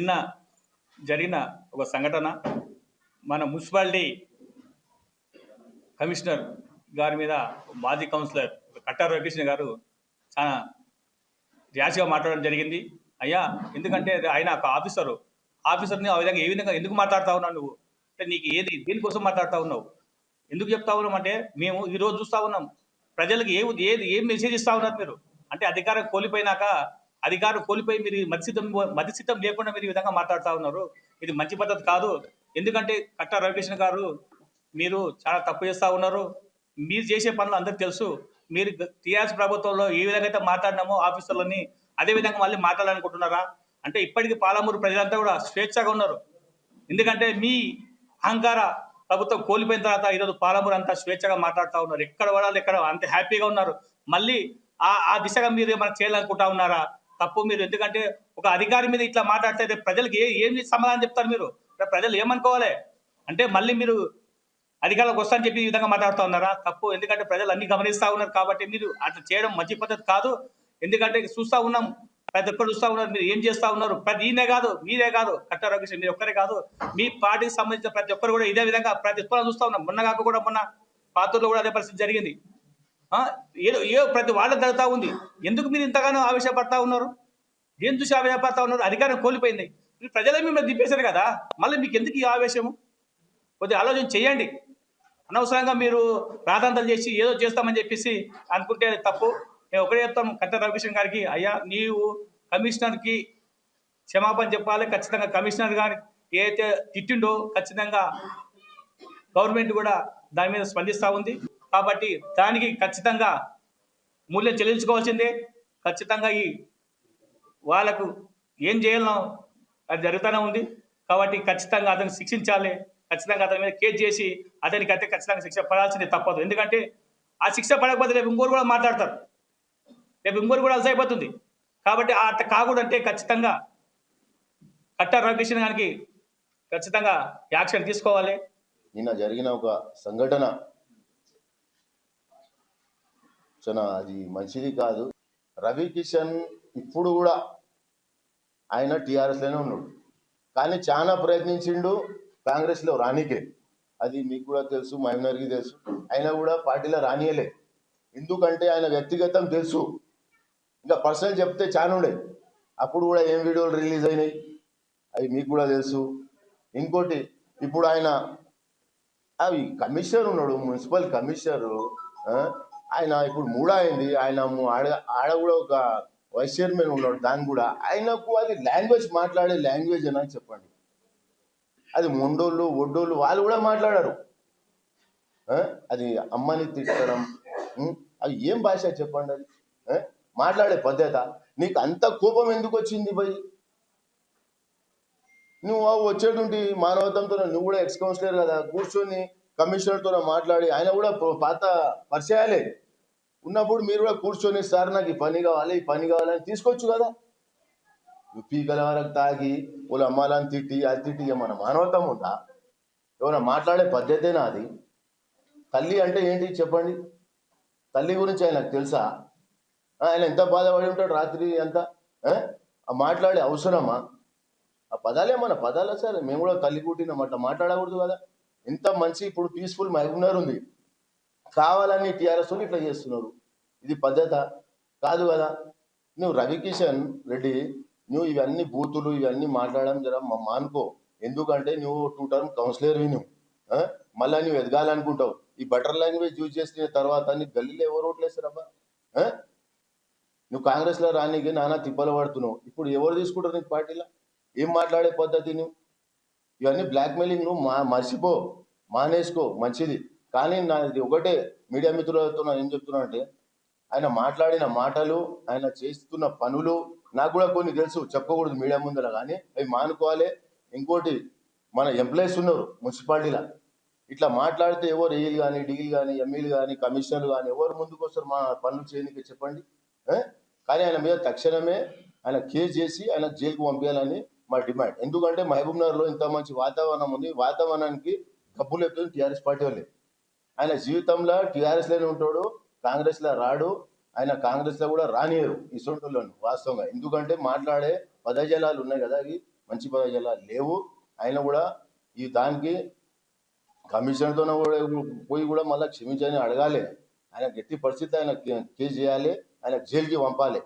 నిన్న జరిగిన ఒక సంఘటన. మన మున్సిపాలిటీ కమిషనర్ గారి మీద మాజీ కౌన్సిలర్ కట్టారు రవికృష్ణ గారు చాలా ర్యాష్గా మాట్లాడడం జరిగింది. అయ్యా ఎందుకంటే ఆయన ఒక ఆఫీసరు. ఆఫీసర్ని ఆ విధంగా ఏ విధంగా ఎందుకు మాట్లాడుతా ఉన్నావు నువ్వు? అంటే నీకు ఏది దేనికోసం మాట్లాడుతూ ఉన్నావు? ఎందుకు చెప్తా ఉన్నాం అంటే మేము ఈ రోజు చూస్తా ఉన్నాం. ప్రజలకు ఏ ఏది ఏం మెసేజ్ ఇస్తా ఉన్నారు మీరు? అంటే అధికారం కోల్పోయినాక అధికారం కోల్పోయి మీరు మధ్యసిద్ధం మధ్యసిద్ధం లేకుండా మీరు ఈ విధంగా మాట్లాడుతూ ఉన్నారు. ఇది మంచి పద్ధతి కాదు. ఎందుకంటే కట్టా రవికృష్ణ గారు మీరు చాలా తప్పు చేస్తూ ఉన్నారు. మీరు చేసే పనులు అందరికీ తెలుసు. మీరు టీఆర్ఎస్ ప్రభుత్వంలో ఏ విధంగా అయితే మాట్లాడినామో ఆఫీసర్లని అదే విధంగా మళ్ళీ మాట్లాడాలనుకుంటున్నారా? అంటే ఇప్పటికీ పాలమూరు ప్రజలంతా కూడా స్వేచ్ఛగా ఉన్నారు. ఎందుకంటే మీ అహంకార ప్రభుత్వం కోల్పోయిన తర్వాత ఈరోజు పాలమూరు అంతా స్వేచ్ఛగా మాట్లాడుతూ ఉన్నారు. ఎక్కడ పడాలి ఎక్కడ అంత హ్యాపీగా ఉన్నారు. మళ్ళీ ఆ ఆ దిశగా మీరు ఏమైనా చేయాలనుకుంటా ఉన్నారా? తప్పు మీరు. ఎందుకంటే ఒక అధికారి మీద ఇట్లా మాట్లాడితే ప్రజలకు ఏ ఏం సమాధానం చెప్తారు మీరు? ప్రజలు ఏమనుకోవాలి? అంటే మళ్ళీ మీరు అధికారులకు వస్తా అని చెప్పి ఈ విధంగా మాట్లాడుతూ ఉన్నారా? తప్పు. ఎందుకంటే ప్రజలు అన్ని గమనిస్తూ ఉన్నారు కాబట్టి మీరు అట్లా చేయడం మంచి పద్ధతి కాదు. ఎందుకంటే చూస్తూ ఉన్నాం. ప్రతి ఒక్కరు చూస్తూ ఉన్నారు. మీరు ఏం చేస్తూ ఉన్నారు? ప్రతి ఈయనే కాదు మీరే కాదు. కట్ట మీరు ఒక్కరే కాదు. మీ పార్టీకి సంబంధించిన ప్రతి ఒక్కరు కూడా ఇదే విధంగా ప్రతి ఒక్కరు చూస్తూ ఉన్నాం. మొన్న కాక కూడా మొన్న పాత్రలో కూడా అదే పరిస్థితి జరిగింది. ఏదో ఏ ప్రతి వాళ్ళ తగ్గుతూ ఉంది. ఎందుకు మీరు ఇంతగానో ఆవేశపడతా ఉన్నారు? దేని చూసి ఆవేశపడతా ఉన్నారు? అధికారం కోల్పోయింది. మీరు ప్రజలే మిమ్మల్ని దింపేశారు కదా? మళ్ళీ మీకు ఎందుకు ఈ ఆవేశము? కొద్దిగా ఆలోచన చేయండి. అనవసరంగా మీరు ప్రాధాన్యతలు చేసి ఏదో చేస్తామని చెప్పేసి అనుకుంటే తప్పు. మేము ఒకటే చెప్తాం కట్ట రవికృష్ణ గారికి అయ్యా నీవు కమిషనర్కి క్షమాపణ చెప్పాలి. ఖచ్చితంగా కమిషనర్ గారి ఏదైతే తిట్టిండో ఖచ్చితంగా గవర్నమెంట్ కూడా దాని మీద స్పందిస్తూ ఉంది. కాబట్టి దానికి ఖచ్చితంగా మూల్యం చెల్లించుకోవాల్సిందే. ఖచ్చితంగా ఈ వాళ్ళకు ఏం చేయాలనో అది జరుగుతూనే ఉంది. కాబట్టి ఖచ్చితంగా అతను శిక్షించాలి. ఖచ్చితంగా అతని మీద కేసు చేసి అతనికి అయితే ఖచ్చితంగా శిక్ష పడాల్సిందే తప్పదు. ఎందుకంటే ఆ శిక్ష పడకపోతే రేపు ఇంకోరు కూడా మాట్లాడతారు. రేపు ఇంకోరు కూడా అలసైపోతుంది కాబట్టి ఆ అట్ట కాకూడంటే ఖచ్చితంగా కట్ట రవికృష్ణ గారికి ఖచ్చితంగా యాక్షన్ తీసుకోవాలి. నిన్న జరిగిన ఒక సంఘటన చాలా అది మంచిది కాదు. రవి కిషన్ ఇప్పుడు కూడా ఆయన టీఆర్ఎస్లోనే ఉన్నాడు. కానీ చాలా ప్రయత్నించిండు కాంగ్రెస్లో రానికే అది మీకు కూడా తెలుసు మహబూబ్నగర్కి తెలుసు. అయినా కూడా పార్టీలో రానియలే. ఎందుకంటే ఆయన వ్యక్తిగతం తెలుసు. ఇంకా పర్సనల్ చెప్తే చాలా ఉండే. అప్పుడు కూడా ఏం వీడియోలు రిలీజ్ అయినాయి? అవి మీకు కూడా తెలుసు. ఇంకోటి ఇప్పుడు ఆయన అవి కమిషనర్ ఉన్నాడు మున్సిపల్ కమిషనర్ ఆ, ఆయన ఇప్పుడు మూడా అయింది ఆయన ఆడ ఆడ కూడా ఒక వైస్ చైర్మన్ ఉన్నాడు. దాని కూడా ఆయనకు అది లాంగ్వేజ్ మాట్లాడే లాంగ్వేజ్ అని చెప్పండి. అది మొండోళ్ళు ఒడ్డోళ్ళు వాళ్ళు కూడా మాట్లాడారు. అది అమ్మని తిట్టడం అది ఏం భాష చెప్పండి అది? మాట్లాడే పద్ధత. నీకు అంత కోపం ఎందుకు వచ్చింది భయ్? నువ్వు వచ్చేటువంటి మానవతంతో నువ్వు కూడా ఎక్స్ కౌన్సిలర్ కదా. కూర్చొని కమిషనర్తో మాట్లాడి ఆయన కూడా పాత పరిచయాలే. ఉన్నప్పుడు మీరు కూడా కూర్చొని సార్ నాకు ఈ పని కావాలి ఈ పని కావాలని తీసుకోవచ్చు కదా. పీకల వరకు తాగి వాళ్ళు అమ్మాలని తిట్టి అది తిట్టి ఏమన్నా మన మానవతం ఉందా? ఎవరైనా మాట్లాడే పద్ధతేనా అది తల్లి అంటే ఏంటి చెప్పండి? తల్లి గురించి ఆయనకు తెలుసా? ఆయన ఎంత బాధపడి ఉంటాడు రాత్రి ఎంత ఆ? మాట్లాడే అవసరమా? ఆ పదాలే మన పదాలా సార్? మేము కూడా తల్లి కుట్టినాం అట్లా మాట్లాడకూడదు కదా. ఎంత మంచి ఇప్పుడు పీస్ఫుల్ మహబూబ్నగర్ ఉంది కావాలని టీఆర్ఎస్ వాళ్ళు ఇట్లా చేస్తున్నారు. ఇది పద్ధత? కాదు కదా. నువ్వు రవికిషన్ రెడ్డి నువ్వు ఇవన్నీ బూతులు ఇవన్నీ మాట్లాడడం జర మా- మానుకో. ఎందుకంటే నువ్వు టూ టర్మ్ కౌన్సిలర్ నువ్వు. మళ్ళీ మళ్ళా నువ్వు ఎదగాలనుకుంటావు. ఈ బటర్ లాంగ్వేజ్ యూజ్ చేసిన తర్వాత నీ గల్లీలో ఎవరు ఓట్లేస్తారబ్బా? నువ్వు కాంగ్రెస్లో రానికి నానా తిప్పలు పడుతున్నావు. ఇప్పుడు ఎవరు తీసుకుంటారు నీకు పార్టీలో? ఏం మాట్లాడే పద్ధతి నువ్వు? ఇవన్నీ బ్లాక్మెయిలింగ్ నువ్వు మా మర్చిపో. మానేసుకో. మంచిది. కానీ నాది ఒకటే మీడియా మిత్రులతో నేను ఏం చెప్తున్నా అంటే ఆయన మాట్లాడిన మాటలు ఆయన చేస్తున్న పనులు నాకు కూడా కొన్ని తెలుసు చెప్పకూడదు మీడియా ముందర కానీ అవి మానుకోవాలి. ఇంకోటి మన ఎంప్లాయీస్ ఉన్నారు మున్సిపాలిటీలో. ఇట్లా మాట్లాడితే ఎవరు ఏఈలు కానీ డీలు కానీ ఎంఈలు కానీ కమిషనర్లు కానీ ఎవరు ముందుకు వస్తారు మా పనులు చేయడానికి చెప్పండి? కానీ ఆయన మీద తక్షణమే ఆయన కేసు చేసి ఆయన జైలుకు పంపించాలని మా డిమాండ్. ఎందుకంటే మహబూబ్ నగర్లో ఇంత మంచి వాతావరణం ఉంది. వాతావరణానికి గబ్బులు ఎప్పుడు టీఆర్ఎస్ పార్టీ వాళ్ళే. ఆయన జీవితంలో టీఆర్ఎస్లోనే ఉంటాడు కాంగ్రెస్లో రాడు ఆయన కాంగ్రెస్లో కూడా రానియరు ఈ వాస్తవంగా. ఎందుకంటే మాట్లాడే పదజలాలు ఉన్నాయి కదా అవి మంచి పదజలాలు లేవు. ఆయన కూడా ఈ దానికి కమిషన్తో కూడా పోయి కూడా మళ్ళీ క్షమించని అడగాలి. ఆయన గట్టి పరిస్థితి ఆయన కేసు చేయాలి ఆయన జైలుకి పంపాలి.